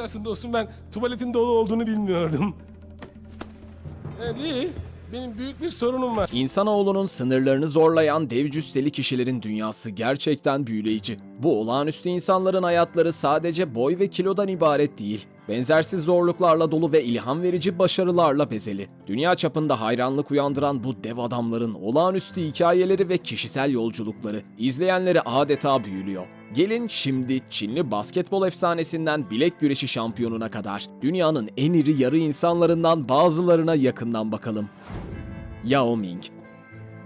Affedersin dostum ben tuvaletin dolu olduğunu bilmiyordum. Evet iyi. Benim büyük bir sorunum var. İnsanoğlunun sınırlarını zorlayan dev cüsseli kişilerin dünyası gerçekten büyüleyici. Bu olağanüstü insanların hayatları sadece boy ve kilodan ibaret değil. Benzersiz zorluklarla dolu ve ilham verici başarılarla bezeli. Dünya çapında hayranlık uyandıran bu dev adamların olağanüstü hikayeleri ve kişisel yolculukları izleyenleri adeta büyülüyor. Gelin şimdi Çinli basketbol efsanesinden bilek güreşi şampiyonuna kadar dünyanın en iri yarı insanlarından bazılarına yakından bakalım. Yao Ming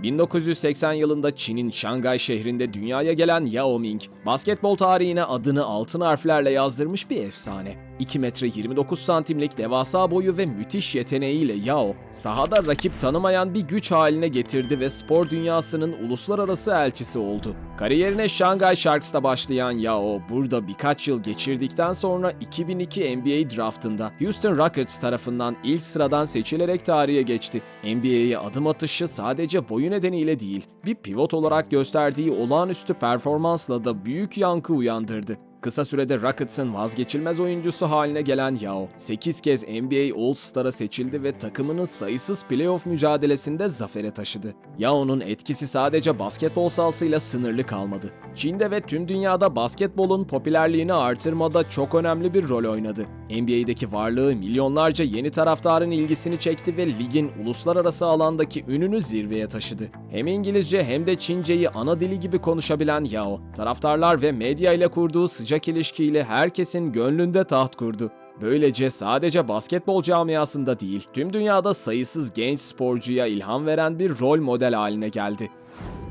1980 yılında Çin'in Şangay şehrinde dünyaya gelen Yao Ming, basketbol tarihine adını altın harflerle yazdırmış bir efsane. 2 metre 29 santimlik devasa boyu ve müthiş yeteneğiyle Yao, sahada rakip tanımayan bir güç haline getirdi ve spor dünyasının uluslararası elçisi oldu. Kariyerine Shanghai Sharks'ta başlayan Yao, burada birkaç yıl geçirdikten sonra 2002 NBA draftında Houston Rockets tarafından ilk sıradan seçilerek tarihe geçti. NBA'ye adım atışı sadece boyu nedeniyle değil, bir pivot olarak gösterdiği olağanüstü performansla da büyük yankı uyandırdı. Kısa sürede Rockets'ın vazgeçilmez oyuncusu haline gelen Yao, 8 kez NBA All-Star'a seçildi ve takımını sayısız playoff mücadelesinde zafere taşıdı. Yao'nun etkisi sadece basketbol sahasıyla sınırlı kalmadı. Çin'de ve tüm dünyada basketbolun popülerliğini artırmada çok önemli bir rol oynadı. NBA'deki varlığı milyonlarca yeni taraftarın ilgisini çekti ve ligin uluslararası alandaki ününü zirveye taşıdı. Hem İngilizce hem de Çince'yi ana dili gibi konuşabilen Yao, taraftarlar ve medya ile kurduğu sıcak ilişkiyle herkesin gönlünde taht kurdu. Böylece sadece basketbol camiasında değil, tüm dünyada sayısız genç sporcuya ilham veren bir rol model haline geldi.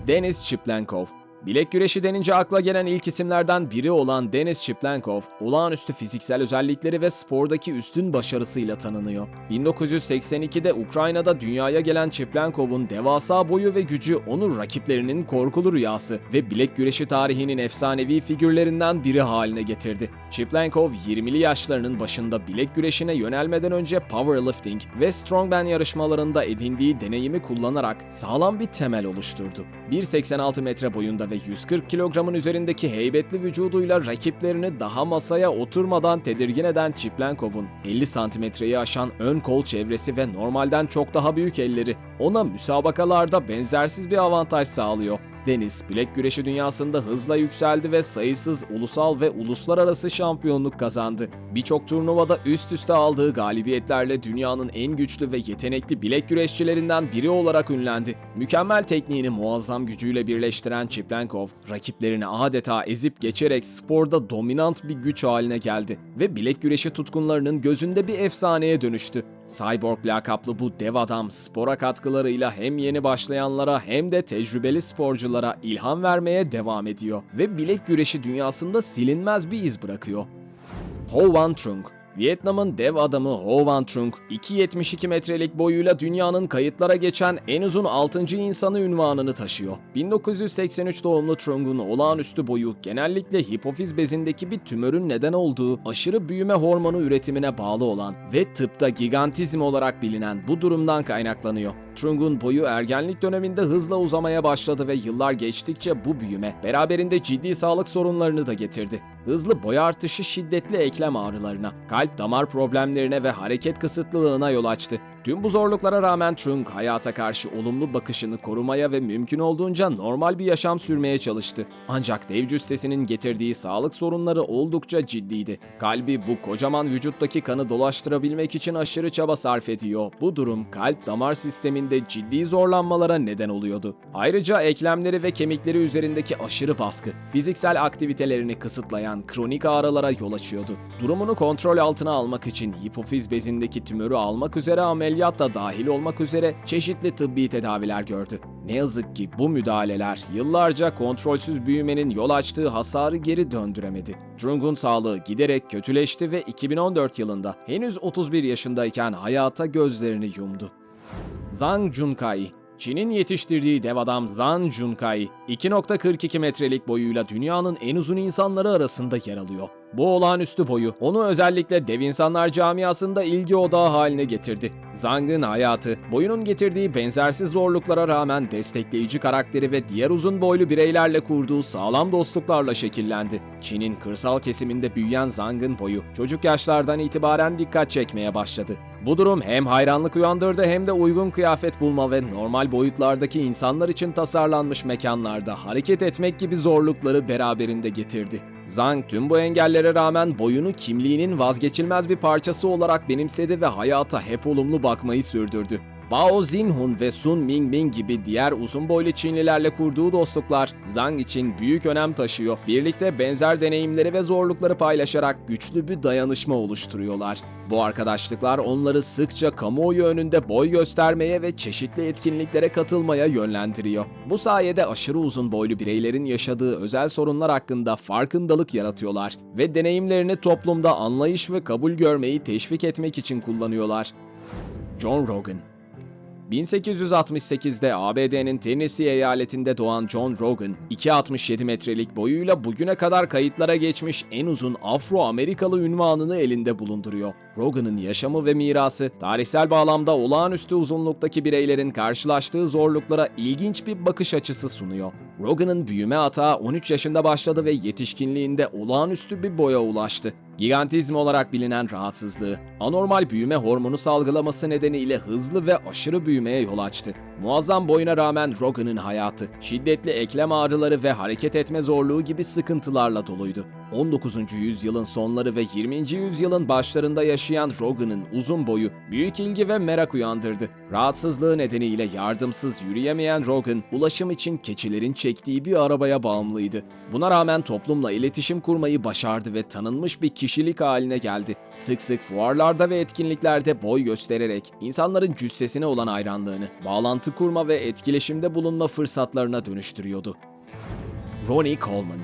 Denis Çiplankov Bilek güreşi denince akla gelen ilk isimlerden biri olan Denis Şiplankov, olağanüstü fiziksel özellikleri ve spordaki üstün başarısıyla tanınıyor. 1982'de Ukrayna'da dünyaya gelen Şiplankov'un devasa boyu ve gücü onu rakiplerinin korkulu rüyası ve bilek güreşi tarihinin efsanevi figürlerinden biri haline getirdi. Şiplankov 20'li yaşlarının başında bilek güreşine yönelmeden önce powerlifting ve strongman yarışmalarında edindiği deneyimi kullanarak sağlam bir temel oluşturdu. 1.86 metre boyunda ve 140 kilogramın üzerindeki heybetli vücuduyla rakiplerini daha masaya oturmadan tedirgin eden Çiplenkov'un 50 santimetreyi aşan ön kol çevresi ve normalden çok daha büyük elleri ona müsabakalarda benzersiz bir avantaj sağlıyor. Deniz, bilek güreşi dünyasında hızla yükseldi ve sayısız ulusal ve uluslararası şampiyonluk kazandı. Birçok turnuvada üst üste aldığı galibiyetlerle dünyanın en güçlü ve yetenekli bilek güreşçilerinden biri olarak ünlendi. Mükemmel tekniğini muazzam gücüyle birleştiren Çiplenkov, rakiplerini adeta ezip geçerek sporda dominant bir güç haline geldi ve bilek güreşi tutkunlarının gözünde bir efsaneye dönüştü. Cyborg lakaplı bu dev adam spora katkılarıyla hem yeni başlayanlara hem de tecrübeli sporculara ilham vermeye devam ediyor ve bilek güreşi dünyasında silinmez bir iz bırakıyor. Ho Van Trung Vietnam'ın dev adamı Ho Van Trung, 2.72 metrelik boyuyla dünyanın kayıtlara geçen en uzun 6. insanı ünvanını taşıyor. 1983 doğumlu Trung'un olağanüstü boyu genellikle hipofiz bezindeki bir tümörün neden olduğu aşırı büyüme hormonu üretimine bağlı olan ve tıpta gigantizm olarak bilinen bu durumdan kaynaklanıyor. Trung'un boyu ergenlik döneminde hızla uzamaya başladı ve yıllar geçtikçe bu büyüme beraberinde ciddi sağlık sorunlarını da getirdi. Hızlı boy artışı şiddetli eklem ağrılarına, kalp damar problemlerine ve hareket kısıtlılığına yol açtı. Tüm bu zorluklara rağmen Trung hayata karşı olumlu bakışını korumaya ve mümkün olduğunca normal bir yaşam sürmeye çalıştı. Ancak dev cüssesinin getirdiği sağlık sorunları oldukça ciddiydi. Kalbi bu kocaman vücuttaki kanı dolaştırabilmek için aşırı çaba sarf ediyor. Bu durum kalp damar sisteminde ciddi zorlanmalara neden oluyordu. Ayrıca eklemleri ve kemikleri üzerindeki aşırı baskı, fiziksel aktivitelerini kısıtlayan kronik ağrılara yol açıyordu. Durumunu kontrol altına almak için hipofiz bezindeki tümörü almak üzere ameliyat da dahil olmak üzere çeşitli tıbbi tedaviler gördü. Ne yazık ki bu müdahaleler yıllarca kontrolsüz büyümenin yol açtığı hasarı geri döndüremedi. Jung'un sağlığı giderek kötüleşti ve 2014 yılında henüz 31 yaşındayken hayata gözlerini yumdu. Zhang Junkai Çin'in yetiştirdiği dev adam Zhang Junkai, 2.42 metrelik boyuyla dünyanın en uzun insanları arasında yer alıyor. Bu olağanüstü boyu onu özellikle dev insanlar camiasında ilgi odağı haline getirdi. Zhang'ın hayatı, boyunun getirdiği benzersiz zorluklara rağmen destekleyici karakteri ve diğer uzun boylu bireylerle kurduğu sağlam dostluklarla şekillendi. Çin'in kırsal kesiminde büyüyen Zhang'ın boyu çocuk yaşlardan itibaren dikkat çekmeye başladı. Bu durum hem hayranlık uyandırdı hem de uygun kıyafet bulma ve normal boyutlardaki insanlar için tasarlanmış mekanlarda hareket etmek gibi zorlukları beraberinde getirdi. Zhang tüm bu engellere rağmen boyunu kimliğinin vazgeçilmez bir parçası olarak benimsedi ve hayata hep olumlu bakmayı sürdürdü. Bao Xinhun ve Sun Mingming gibi diğer uzun boylu Çinlilerle kurduğu dostluklar Zhang için büyük önem taşıyor. Birlikte benzer deneyimleri ve zorlukları paylaşarak güçlü bir dayanışma oluşturuyorlar. Bu arkadaşlıklar onları sıkça kamuoyu önünde boy göstermeye ve çeşitli etkinliklere katılmaya yönlendiriyor. Bu sayede aşırı uzun boylu bireylerin yaşadığı özel sorunlar hakkında farkındalık yaratıyorlar ve deneyimlerini toplumda anlayış ve kabul görmeyi teşvik etmek için kullanıyorlar. John Rogan 1868'de ABD'nin Tennessee eyaletinde doğan John Rogan, 2.67 metrelik boyuyla bugüne kadar kayıtlara geçmiş en uzun Afro-Amerikalı ünvanını elinde bulunduruyor. Rogan'ın yaşamı ve mirası, tarihsel bağlamda olağanüstü uzunluktaki bireylerin karşılaştığı zorluklara ilginç bir bakış açısı sunuyor. Rogan'ın büyüme atağı 13 yaşında başladı ve yetişkinliğinde olağanüstü bir boya ulaştı. Gigantizm olarak bilinen rahatsızlığı, anormal büyüme hormonu salgılaması nedeniyle hızlı ve aşırı büyümeye yol açtı. Muazzam boyuna rağmen Rogan'ın hayatı, şiddetli eklem ağrıları ve hareket etme zorluğu gibi sıkıntılarla doluydu. 19. yüzyılın sonları ve 20. yüzyılın başlarında yaşayan Rogan'ın uzun boyu büyük ilgi ve merak uyandırdı. Rahatsızlığı nedeniyle yardımsız yürüyemeyen Rogan, ulaşım için keçilerin çektiği bir arabaya bağımlıydı. Buna rağmen toplumla iletişim kurmayı başardı ve tanınmış bir kişilik haline geldi. Sık sık fuarlarda ve etkinliklerde boy göstererek insanların cüssesine olan hayranlığını, bağlantı kurma ve etkileşimde bulunma fırsatlarına dönüştürüyordu. Ronnie Coleman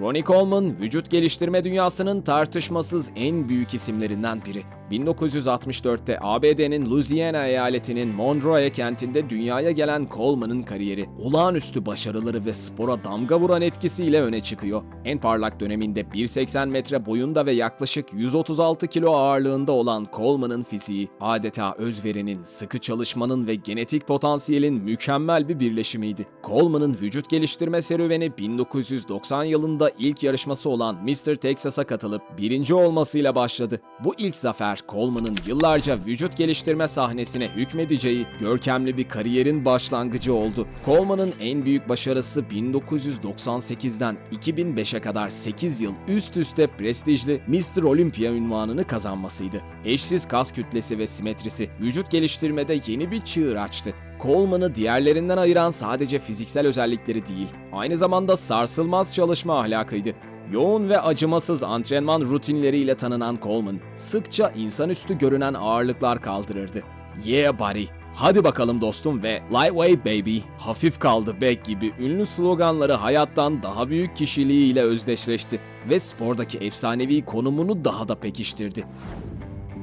Ronnie Coleman, vücut geliştirme dünyasının tartışmasız en büyük isimlerinden biri. 1964'te ABD'nin Louisiana eyaletinin Monroe kentinde dünyaya gelen Coleman'ın kariyeri, olağanüstü başarıları ve spora damga vuran etkisiyle öne çıkıyor. En parlak döneminde 1.80 metre boyunda ve yaklaşık 136 kilo ağırlığında olan Coleman'ın fiziği, adeta özverinin, sıkı çalışmanın ve genetik potansiyelin mükemmel bir birleşimiydi. Coleman'ın vücut geliştirme serüveni 1990 yılında ilk yarışması olan Mr. Texas'a katılıp birinci olmasıyla başladı. Bu ilk zafer Coleman'ın yıllarca vücut geliştirme sahnesine hükmedeceği görkemli bir kariyerin başlangıcı oldu. Coleman'ın en büyük başarısı 1998'den 2005'e kadar 8 yıl üst üste prestijli Mr. Olympia ünvanını kazanmasıydı. Eşsiz kas kütlesi ve simetrisi vücut geliştirmede yeni bir çığır açtı. Coleman'ı diğerlerinden ayıran sadece fiziksel özellikleri değil, aynı zamanda sarsılmaz çalışma ahlakıydı. Yoğun ve acımasız antrenman rutinleriyle tanınan Coleman, sıkça insanüstü görünen ağırlıklar kaldırırdı. Yeah buddy, hadi bakalım dostum ve lightweight baby, hafif kaldı bek gibi ünlü sloganları hayattan daha büyük kişiliğiyle özdeşleşti ve spordaki efsanevi konumunu daha da pekiştirdi.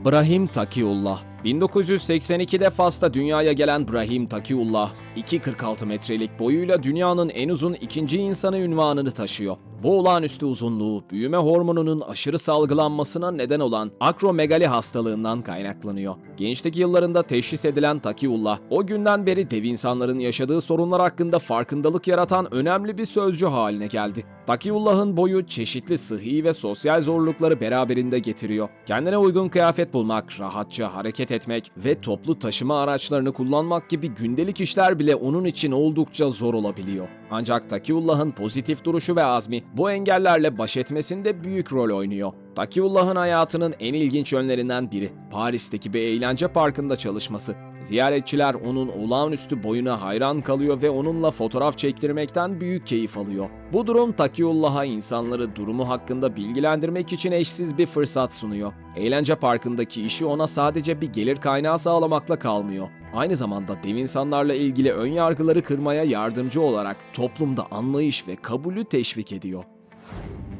Brahim Takiullah 1982'de Fas'ta dünyaya gelen Brahim Takiullah, 2.46 metrelik boyuyla dünyanın en uzun ikinci insanı ünvanını taşıyor. Bu olağanüstü uzunluğu, büyüme hormonunun aşırı salgılanmasına neden olan akromegali hastalığından kaynaklanıyor. Gençlik yıllarında teşhis edilen Takiullah, o günden beri dev insanların yaşadığı sorunlar hakkında farkındalık yaratan önemli bir sözcü haline geldi. Takiullah'ın boyu çeşitli sıhhi ve sosyal zorlukları beraberinde getiriyor. Kendine uygun kıyafet bulmak, rahatça hareket etmek ve toplu taşıma araçlarını kullanmak gibi gündelik işler bile onun için oldukça zor olabiliyor. Ancak Takiullah'ın pozitif duruşu ve azmi bu engellerle baş etmesinde büyük rol oynuyor. Takiullah'ın hayatının en ilginç yönlerinden biri Paris'teki bir eğlence parkında çalışması. Ziyaretçiler onun olağanüstü boyuna hayran kalıyor ve onunla fotoğraf çektirmekten büyük keyif alıyor. Bu durum Takiullah'a insanları durumu hakkında bilgilendirmek için eşsiz bir fırsat sunuyor. Eğlence parkındaki işi ona sadece bir gelir kaynağı sağlamakla kalmıyor. Aynı zamanda dev insanlarla ilgili ön yargıları kırmaya yardımcı olarak toplumda anlayış ve kabulü teşvik ediyor.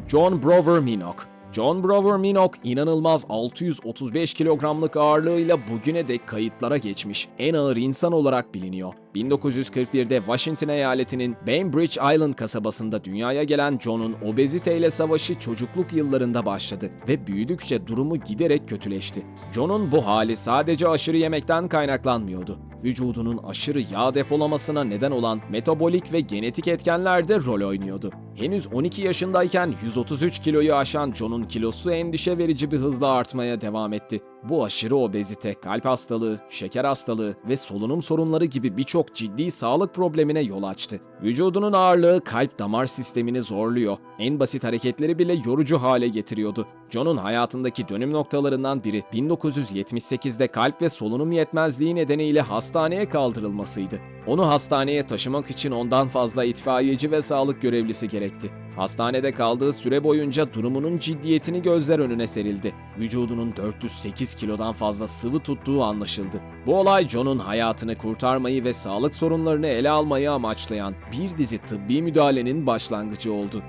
John Brover Minock John Brower Minok inanılmaz 635 kilogramlık ağırlığıyla bugüne dek kayıtlara geçmiş en ağır insan olarak biliniyor. 1941'de Washington eyaletinin Bainbridge Island kasabasında dünyaya gelen John'un obeziteyle savaşı çocukluk yıllarında başladı ve büyüdükçe durumu giderek kötüleşti. John'un bu hali sadece aşırı yemekten kaynaklanmıyordu. Vücudunun aşırı yağ depolamasına neden olan metabolik ve genetik etkenler de rol oynuyordu. Henüz 12 yaşındayken 133 kiloyu aşan John'un kilosu endişe verici bir hızla artmaya devam etti. Bu aşırı obezite, kalp hastalığı, şeker hastalığı ve solunum sorunları gibi birçok ciddi sağlık problemine yol açtı. Vücudunun ağırlığı kalp damar sistemini zorluyor, en basit hareketleri bile yorucu hale getiriyordu. John'un hayatındaki dönüm noktalarından biri 1978'de kalp ve solunum yetmezliği nedeniyle hastaneye kaldırılmasıydı. Onu hastaneye taşımak için ondan fazla itfaiyeci ve sağlık görevlisi gerekti. Hastanede kaldığı süre boyunca durumunun ciddiyetini gözler önüne serildi. Vücudunun 408 kilodan fazla sıvı tuttuğu anlaşıldı. Bu olay John'un hayatını kurtarmayı ve sağlık sorunlarını ele almayı amaçlayan bir dizi tıbbi müdahalenin başlangıcı oldu.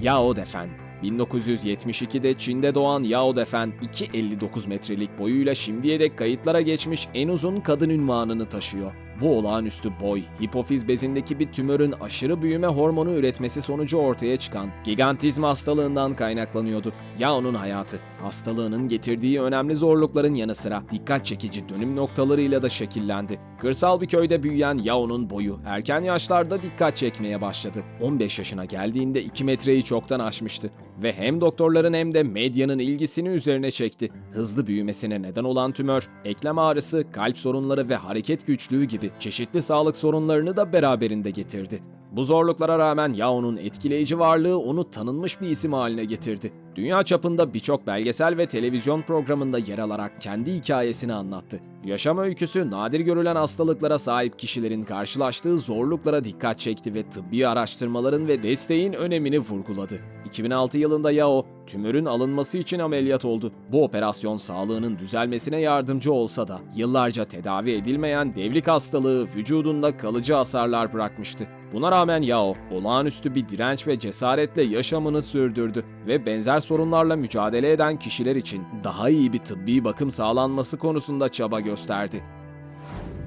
Yao Defen 1972'de Çin'de doğan Yao Defen 2.59 metrelik boyuyla şimdiye dek kayıtlara geçmiş en uzun kadın ünvanını taşıyor. Bu olağanüstü boy, hipofiz bezindeki bir tümörün aşırı büyüme hormonu üretmesi sonucu ortaya çıkan gigantizm hastalığından kaynaklanıyordu. Yao'nun hayatı, hastalığının getirdiği önemli zorlukların yanı sıra dikkat çekici dönüm noktalarıyla da şekillendi. Kırsal bir köyde büyüyen Yao'nun boyu erken yaşlarda dikkat çekmeye başladı. 15 yaşına geldiğinde 2 metreyi çoktan aşmıştı ve hem doktorların hem de medyanın ilgisini üzerine çekti. Hızlı büyümesine neden olan tümör, eklem ağrısı, kalp sorunları ve hareket güçlüğü gibi çeşitli sağlık sorunlarını da beraberinde getirdi. Bu zorluklara rağmen Yao'nun etkileyici varlığı onu tanınmış bir isim haline getirdi. Dünya çapında birçok belgesel ve televizyon programında yer alarak kendi hikayesini anlattı. Yaşam öyküsü nadir görülen hastalıklara sahip kişilerin karşılaştığı zorluklara dikkat çekti ve tıbbi araştırmaların ve desteğin önemini vurguladı. 2006 yılında Yao, tümörün alınması için ameliyat oldu. Bu operasyon sağlığının düzelmesine yardımcı olsa da yıllarca tedavi edilmeyen devlik hastalığı vücudunda kalıcı hasarlar bırakmıştı. Buna rağmen Yao, olağanüstü bir direnç ve cesaretle yaşamını sürdürdü ve benzer sorunlarla mücadele eden kişiler için daha iyi bir tıbbi bakım sağlanması konusunda çaba gösterdi.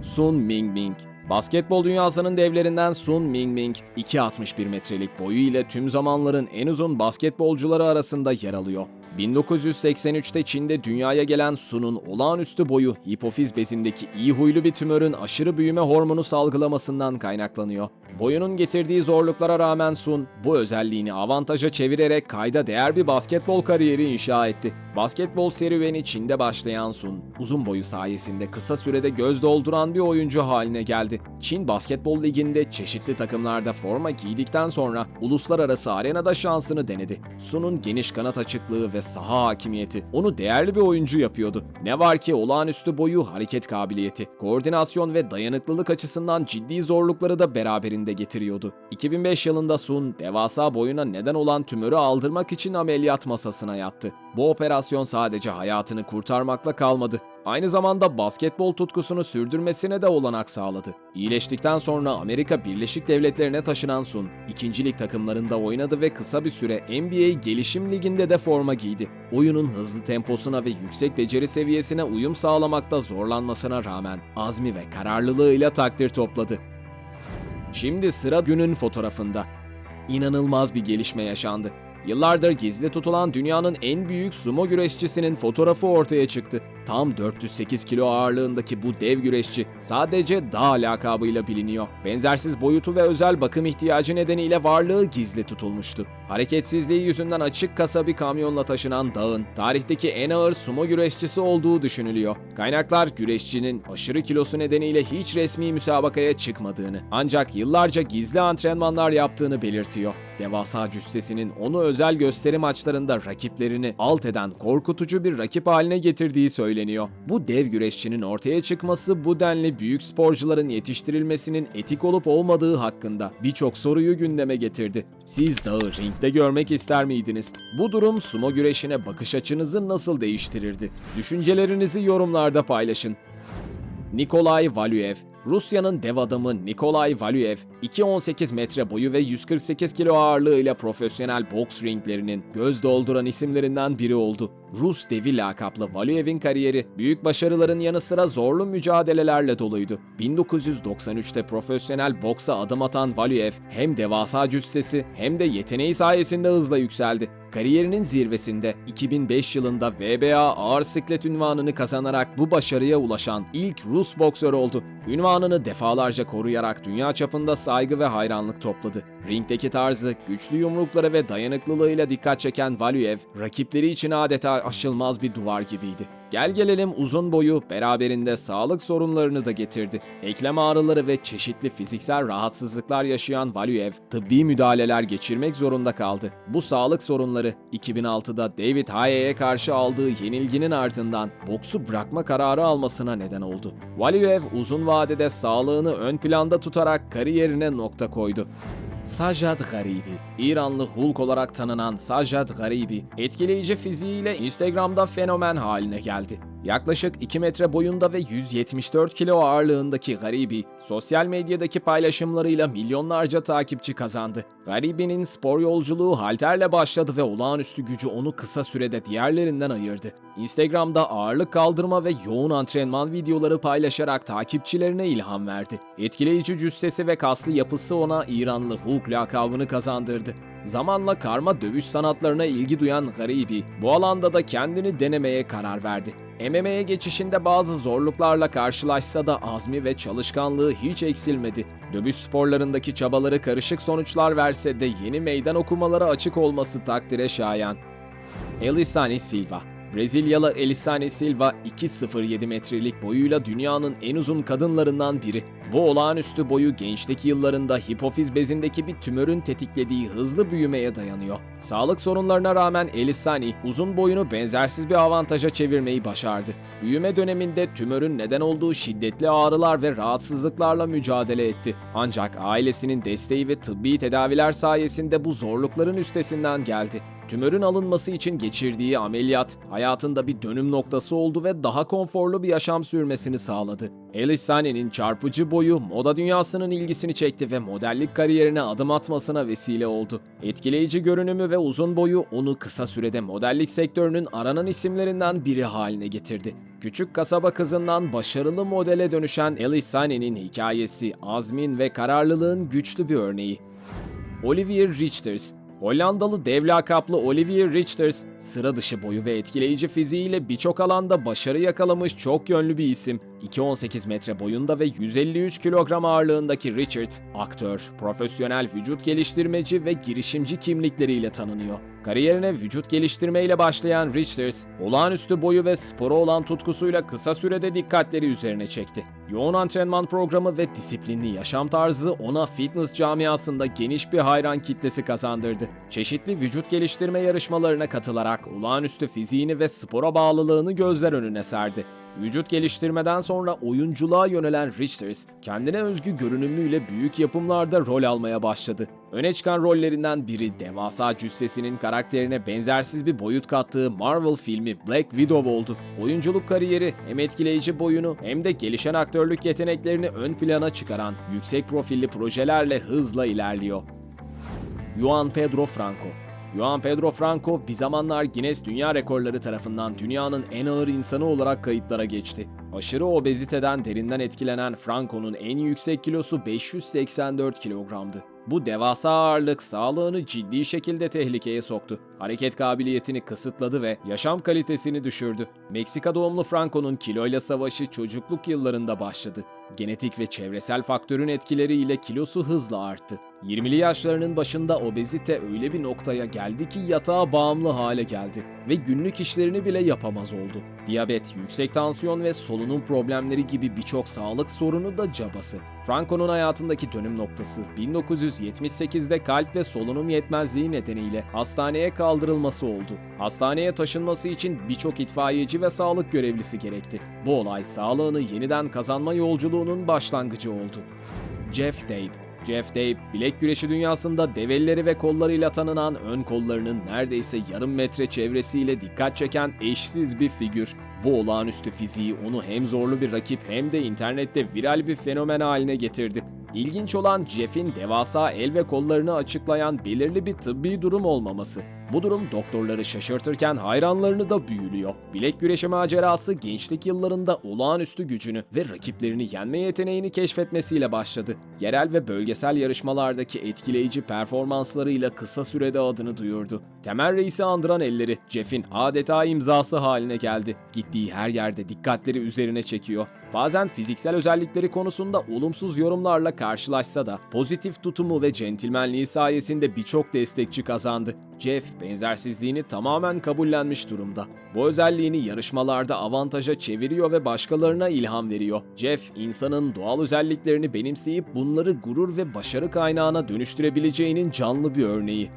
Sun Mingming Basketbol dünyasının devlerinden Sun Mingming, 2.61 metrelik boyu ile tüm zamanların en uzun basketbolcuları arasında yer alıyor. 1983'te Çin'de dünyaya gelen Sun'un olağanüstü boyu hipofiz bezindeki iyi huylu bir tümörün aşırı büyüme hormonu salgılamasından kaynaklanıyor. Boyunun getirdiği zorluklara rağmen Sun, bu özelliğini avantaja çevirerek kayda değer bir basketbol kariyeri inşa etti. Basketbol serüveni Çin'de başlayan Sun, uzun boyu sayesinde kısa sürede göz dolduran bir oyuncu haline geldi. Çin Basketbol Ligi'nde çeşitli takımlarda forma giydikten sonra uluslararası arenada şansını denedi. Sun'un geniş kanat açıklığı ve saha hakimiyeti onu değerli bir oyuncu yapıyordu. Ne var ki olağanüstü boyu, hareket kabiliyeti, koordinasyon ve dayanıklılık açısından ciddi zorlukları da beraberinde getiriyordu. 2005 yılında Sun, devasa boyuna neden olan tümörü aldırmak için ameliyat masasına yattı. Bu operasyon sadece hayatını kurtarmakla kalmadı. Aynı zamanda basketbol tutkusunu sürdürmesine de olanak sağladı. İyileştikten sonra Amerika Birleşik Devletleri'ne taşınan Sun, ikincilik takımlarında oynadı ve kısa bir süre NBA Gelişim Ligi'nde de forma giydi. Oyunun hızlı temposuna ve yüksek beceri seviyesine uyum sağlamakta zorlanmasına rağmen azmi ve kararlılığıyla takdir topladı. Şimdi sıra günün fotoğrafında. İnanılmaz bir gelişme yaşandı. Yıllardır gizli tutulan dünyanın en büyük sumo güreşçisinin fotoğrafı ortaya çıktı. Tam 408 kilo ağırlığındaki bu dev güreşçi sadece Dağ lakabıyla biliniyor. Benzersiz boyutu ve özel bakım ihtiyacı nedeniyle varlığı gizli tutulmuştu. Hareketsizliği yüzünden açık kasa bir kamyonla taşınan Dağ'ın tarihteki en ağır sumo güreşçisi olduğu düşünülüyor. Kaynaklar güreşçinin aşırı kilosu nedeniyle hiç resmi müsabakaya çıkmadığını ancak yıllarca gizli antrenmanlar yaptığını belirtiyor. Devasa cüssesinin onu özel gösteri maçlarında rakiplerini alt eden korkutucu bir rakip haline getirdiği söyleniyor. Bu dev güreşçinin ortaya çıkması bu denli büyük sporcuların yetiştirilmesinin etik olup olmadığı hakkında birçok soruyu gündeme getirdi. Siz dağı ringde görmek ister miydiniz? Bu durum sumo güreşine bakış açınızı nasıl değiştirirdi? Düşüncelerinizi yorumlarda paylaşın. Nikolay Valuev Rusya'nın dev adamı Nikolay Valuev, 2.18 metre boyu ve 148 kilo ağırlığıyla profesyonel boks ringlerinin göz dolduran isimlerinden biri oldu. Rus devi lakaplı Valuev'in kariyeri büyük başarıların yanı sıra zorlu mücadelelerle doluydu. 1993'te profesyonel boksa adım atan Valuev hem devasa cüssesi hem de yeteneği sayesinde hızla yükseldi. Kariyerinin zirvesinde 2005 yılında WBA ağır siklet ünvanını kazanarak bu başarıya ulaşan ilk Rus boksör oldu. Ünvanını defalarca koruyarak dünya çapında saygı ve hayranlık topladı. Ringdeki tarzı, güçlü yumrukları ve dayanıklılığıyla dikkat çeken Valuev, rakipleri için adeta aşılmaz bir duvar gibiydi. Gel gelelim uzun boyu beraberinde sağlık sorunlarını da getirdi. Eklem ağrıları ve çeşitli fiziksel rahatsızlıklar yaşayan Valuev, tıbbi müdahaleler geçirmek zorunda kaldı. Bu sağlık sorunları 2006'da David Haye'ye karşı aldığı yenilginin ardından boksu bırakma kararı almasına neden oldu. Valuev uzun vadede sağlığını ön planda tutarak kariyerine nokta koydu. Sajad Garibi, İranlı Hulk olarak tanınan Sajad Garibi, etkileyici fiziğiyle Instagram'da fenomen haline geldi. Yaklaşık 2 metre boyunda ve 174 kilo ağırlığındaki Garibi, sosyal medyadaki paylaşımlarıyla milyonlarca takipçi kazandı. Garibi'nin spor yolculuğu halterle başladı ve olağanüstü gücü onu kısa sürede diğerlerinden ayırdı. Instagram'da ağırlık kaldırma ve yoğun antrenman videoları paylaşarak takipçilerine ilham verdi. Etkileyici cüssesi ve kaslı yapısı ona İranlı Hulk lakabını kazandırdı. Zamanla karma dövüş sanatlarına ilgi duyan Garibi, bu alanda da kendini denemeye karar verdi. MMA'ye geçişinde bazı zorluklarla karşılaşsa da azmi ve çalışkanlığı hiç eksilmedi. Dövüş sporlarındaki çabaları karışık sonuçlar verse de yeni meydan okumalara açık olması takdire şayan. Elisane Silva Brezilyalı Elisane Silva 2.07 metrelik boyuyla dünyanın en uzun kadınlarından biri. Bu olağanüstü boyu gençteki yıllarında hipofiz bezindeki bir tümörün tetiklediği hızlı büyümeye dayanıyor. Sağlık sorunlarına rağmen Elisani uzun boyunu benzersiz bir avantaja çevirmeyi başardı. Büyüme döneminde tümörün neden olduğu şiddetli ağrılar ve rahatsızlıklarla mücadele etti. Ancak ailesinin desteği ve tıbbi tedaviler sayesinde bu zorlukların üstesinden geldi. Tümörün alınması için geçirdiği ameliyat hayatında bir dönüm noktası oldu ve daha konforlu bir yaşam sürmesini sağladı. Elisane'nin çarpıcı boyu moda dünyasının ilgisini çekti ve modellik kariyerine adım atmasına vesile oldu. Etkileyici görünümü ve uzun boyu onu kısa sürede modellik sektörünün aranan isimlerinden biri haline getirdi. Küçük kasaba kızından başarılı modele dönüşen Elisane'nin hikayesi azmin ve kararlılığın güçlü bir örneği. Olivier Richters Hollandalı dev lakaplı Olivier Richters, sıra dışı boyu ve etkileyici fiziğiyle birçok alanda başarı yakalamış çok yönlü bir isim. 2.18 metre boyunda ve 153 kilogram ağırlığındaki Richard, aktör, profesyonel vücut geliştirmeci ve girişimci kimlikleriyle tanınıyor. Kariyerine vücut geliştirmeyle başlayan Richters, olağanüstü boyu ve spora olan tutkusuyla kısa sürede dikkatleri üzerine çekti. Yoğun antrenman programı ve disiplinli yaşam tarzı ona fitness camiasında geniş bir hayran kitlesi kazandırdı. Çeşitli vücut geliştirme yarışmalarına katılarak olağanüstü fiziğini ve spora bağlılığını gözler önüne serdi. Vücut geliştirmeden sonra oyunculuğa yönelen Richters, kendine özgü görünümüyle büyük yapımlarda rol almaya başladı. Öne çıkan rollerinden biri devasa cüssesinin karakterine benzersiz bir boyut kattığı Marvel filmi Black Widow oldu. Oyunculuk kariyeri hem etkileyici boyunu hem de gelişen aktörlük yeteneklerini ön plana çıkaran yüksek profilli projelerle hızla ilerliyor. Juan Pedro Franco Juan Pedro Franco bir zamanlar Guinness Dünya Rekorları tarafından dünyanın en ağır insanı olarak kayıtlara geçti. Aşırı obeziteden derinden etkilenen Franco'nun en yüksek kilosu 584 kilogramdı. Bu devasa ağırlık sağlığını ciddi şekilde tehlikeye soktu. Hareket kabiliyetini kısıtladı ve yaşam kalitesini düşürdü. Meksika doğumlu Franco'nun kiloyla savaşı çocukluk yıllarında başladı. Genetik ve çevresel faktörün etkileriyle kilosu hızla arttı. 20'li yaşlarının başında obezite öyle bir noktaya geldi ki yatağa bağımlı hale geldi ve günlük işlerini bile yapamaz oldu. Diyabet, yüksek tansiyon ve solunum problemleri gibi birçok sağlık sorunu da cabası. Franco'nun hayatındaki dönüm noktası 1978'de kalp ve solunum yetmezliği nedeniyle hastaneye kaldırılması oldu. Hastaneye taşınması için birçok itfaiyeci ve sağlık görevlisi gerekti. Bu olay sağlığını yeniden kazanma yolculuğunun başlangıcı oldu. Jeff Dabe Jeff Dabe, bilek güreşi dünyasında develleri ve kollarıyla tanınan ön kollarının neredeyse yarım metre çevresiyle dikkat çeken eşsiz bir figür. Bu olağanüstü fiziği onu hem zorlu bir rakip hem de internette viral bir fenomen haline getirdi. İlginç olan Jeff'in devasa el ve kollarını açıklayan belirli bir tıbbi durum olmaması. Bu durum doktorları şaşırtırken hayranlarını da büyülüyor. Bilek güreşi macerası gençlik yıllarında olağanüstü gücünü ve rakiplerini yenme yeteneğini keşfetmesiyle başladı. Yerel ve bölgesel yarışmalardaki etkileyici performanslarıyla kısa sürede adını duyurdu. Temel Reis'i andıran elleri Jeff'in adeta imzası haline geldi. Gittiği her yerde dikkatleri üzerine çekiyor. Bazen fiziksel özellikleri konusunda olumsuz yorumlarla karşılaşsa da pozitif tutumu ve centilmenliği sayesinde birçok destekçi kazandı. Jeff benzersizliğini tamamen kabullenmiş durumda. Bu özelliğini yarışmalarda avantaja çeviriyor ve başkalarına ilham veriyor. Jeff, insanın doğal özelliklerini benimseyip bunları gurur ve başarı kaynağına dönüştürebileceğinin canlı bir örneği.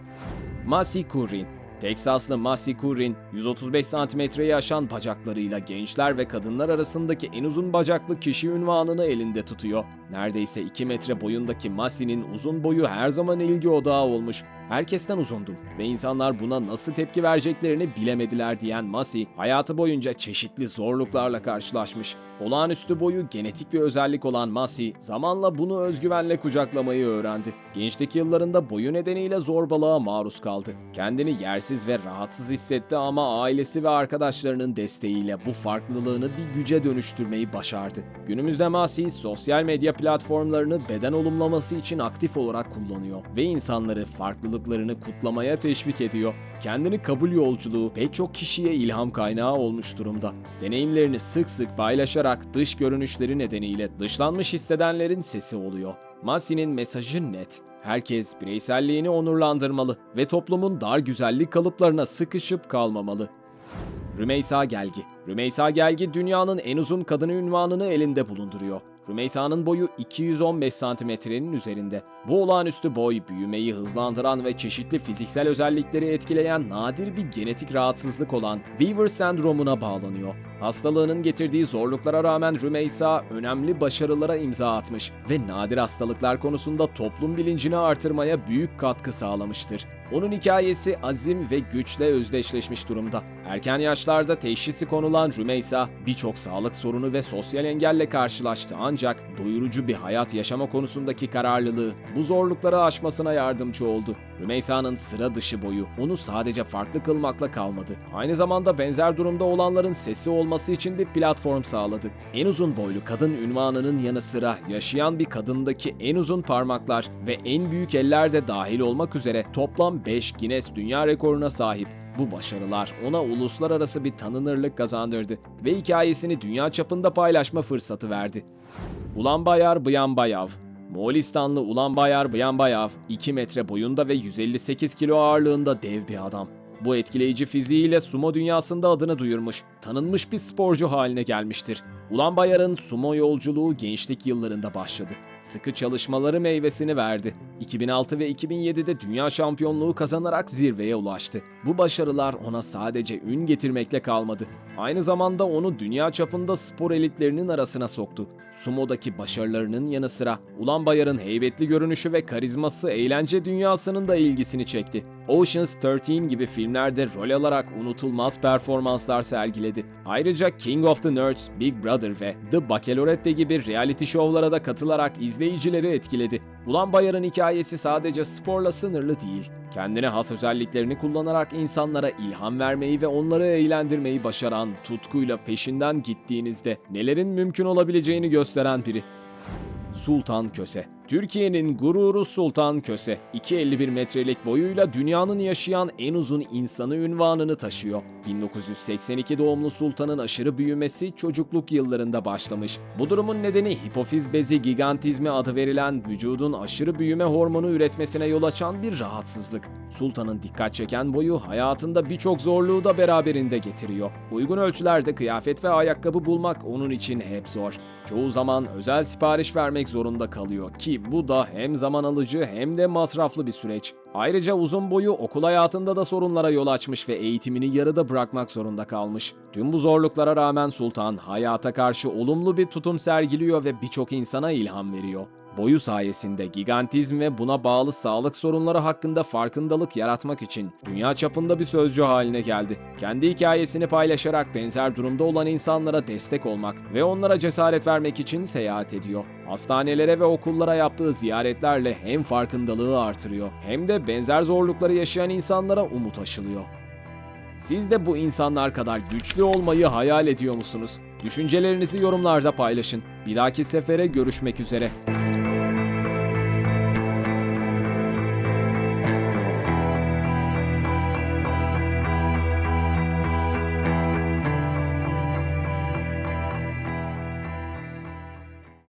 Masi Kurin Teksaslı Masi Kurin, 135 santimetreyi aşan bacaklarıyla gençler ve kadınlar arasındaki en uzun bacaklı kişi ünvanını elinde tutuyor. Neredeyse 2 metre boyundaki Masi'nin uzun boyu her zaman ilgi odağı olmuş. Herkesten uzundum ve insanlar buna nasıl tepki vereceklerini bilemediler diyen Masi, hayatı boyunca çeşitli zorluklarla karşılaşmış. Olağanüstü boyu genetik bir özellik olan Masi, zamanla bunu özgüvenle kucaklamayı öğrendi. Gençlik yıllarında boyu nedeniyle zorbalığa maruz kaldı. Kendini yersiz ve rahatsız hissetti ama ailesi ve arkadaşlarının desteğiyle bu farklılığını bir güce dönüştürmeyi başardı. Günümüzde Masi, sosyal medya platformlarını beden olumlaması için aktif olarak kullanıyor ve insanları farklılıklarını kutlamaya teşvik ediyor. Kendini kabul yolculuğu pek çok kişiye ilham kaynağı olmuş durumda. Deneyimlerini sık sık paylaşarak dış görünüşleri nedeniyle dışlanmış hissedenlerin sesi oluyor. Masi'nin mesajı net. Herkes bireyselliğini onurlandırmalı ve toplumun dar güzellik kalıplarına sıkışıp kalmamalı. Rümeysa Gelgi Rümeysa Gelgi dünyanın en uzun kadını ünvanını elinde bulunduruyor. Rümeysa'nın boyu 215 santimetrenin üzerinde. Bu olağanüstü boy, büyümeyi hızlandıran ve çeşitli fiziksel özellikleri etkileyen nadir bir genetik rahatsızlık olan Weaver sendromuna bağlanıyor. Hastalığının getirdiği zorluklara rağmen Rümeysa önemli başarılara imza atmış ve nadir hastalıklar konusunda toplum bilincini artırmaya büyük katkı sağlamıştır. Onun hikayesi azim ve güçle özdeşleşmiş durumda. Erken yaşlarda teşhisi konulan Rümeysa birçok sağlık sorunu ve sosyal engelle karşılaştı ancak doyurucu bir hayat yaşama konusundaki kararlılığı bu zorlukları aşmasına yardımcı oldu. Rümeysa'nın sıra dışı boyu onu sadece farklı kılmakla kalmadı. Aynı zamanda benzer durumda olanların sesi olması için bir platform sağladı. En uzun boylu kadın ünvanının yanı sıra yaşayan bir kadındaki en uzun parmaklar ve en büyük eller de dahil olmak üzere toplam 5 Guinness Dünya Rekoru'na sahip. Bu başarılar ona uluslararası bir tanınırlık kazandırdı ve hikayesini dünya çapında paylaşma fırsatı verdi. Ulanbayar Bıyanbayav Moğolistanlı Ulanbayar Bıyanbayav 2 metre boyunda ve 158 kilo ağırlığında dev bir adam. Bu etkileyici fiziğiyle sumo dünyasında adını duyurmuş, tanınmış bir sporcu haline gelmiştir. Ulanbayar'ın sumo yolculuğu gençlik yıllarında başladı. Sıkı çalışmaları meyvesini verdi. 2006 ve 2007'de dünya şampiyonluğu kazanarak zirveye ulaştı. Bu başarılar ona sadece ün getirmekle kalmadı. Aynı zamanda onu dünya çapında spor elitlerinin arasına soktu. Sumo'daki başarılarının yanı sıra Ulanbayar'ın heybetli görünüşü ve karizması eğlence dünyasının da ilgisini çekti. Ocean's 13 gibi filmlerde rol alarak unutulmaz performanslar sergiledi. Ayrıca King of the Nerds, Big Brother ve The Bachelorette gibi reality şovlara da katılarak izleyicileri etkiledi. Ulanbayar'ın hikayesi sadece sporla sınırlı değil. Kendine has özelliklerini kullanarak insanlara ilham vermeyi ve onları eğlendirmeyi başaran, tutkuyla peşinden gittiğinizde nelerin mümkün olabileceğini gösteren biri. Sultan Köse Türkiye'nin gururu Sultan Köse, 2.51 metrelik boyuyla dünyanın yaşayan en uzun insanı ünvanını taşıyor. 1982 doğumlu Sultan'ın aşırı büyümesi çocukluk yıllarında başlamış. Bu durumun nedeni hipofiz bezi gigantizmi adı verilen vücudun aşırı büyüme hormonu üretmesine yol açan bir rahatsızlık. Sultan'ın dikkat çeken boyu hayatında birçok zorluğu da beraberinde getiriyor. Uygun ölçülerde kıyafet ve ayakkabı bulmak onun için hep zor. Çoğu zaman özel sipariş vermek zorunda kalıyor bu da hem zaman alıcı hem de masraflı bir süreç. Ayrıca uzun boyu okul hayatında da sorunlara yol açmış ve eğitimini yarıda bırakmak zorunda kalmış. Tüm bu zorluklara rağmen Sultan hayata karşı olumlu bir tutum sergiliyor ve birçok insana ilham veriyor. Boyu sayesinde gigantizm ve buna bağlı sağlık sorunları hakkında farkındalık yaratmak için dünya çapında bir sözcü haline geldi. Kendi hikayesini paylaşarak benzer durumda olan insanlara destek olmak ve onlara cesaret vermek için seyahat ediyor. Hastanelere ve okullara yaptığı ziyaretlerle hem farkındalığı artırıyor hem de benzer zorlukları yaşayan insanlara umut aşılıyor. Siz de bu insanlar kadar güçlü olmayı hayal ediyor musunuz? Düşüncelerinizi yorumlarda paylaşın. Bir dahaki sefere görüşmek üzere.